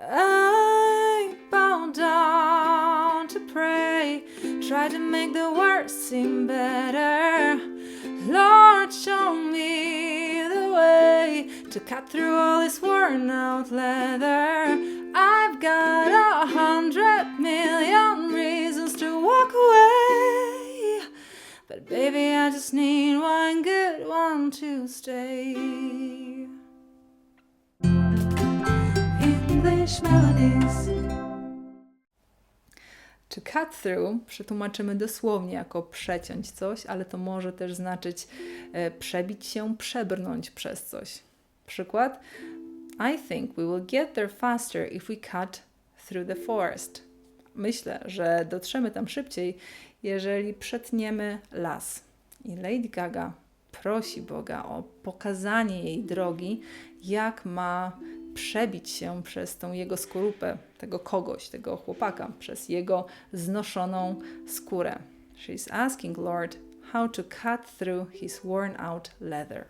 I bow down to pray, try to make the worst seem better. Lord, show me the way to cut through all this worn out leather. I've got a hundred million reasons to walk away. But baby, I just need one good one to stay. Melodies. Czy cut through przetłumaczymy dosłownie jako przeciąć coś, ale to może też znaczyć e, przebić się, przebrnąć przez coś. Przykład: I think we will get there faster if we cut through the forest. Myślę, że dotrzemy tam szybciej, jeżeli przetniemy las. I Lady Gaga prosi Boga o pokazanie jej drogi, jak ma przebić się przez tą jego skorupę, tego kogoś, tego chłopaka, przez jego znoszoną skórę. She's asking Lord how to cut through his worn out leather.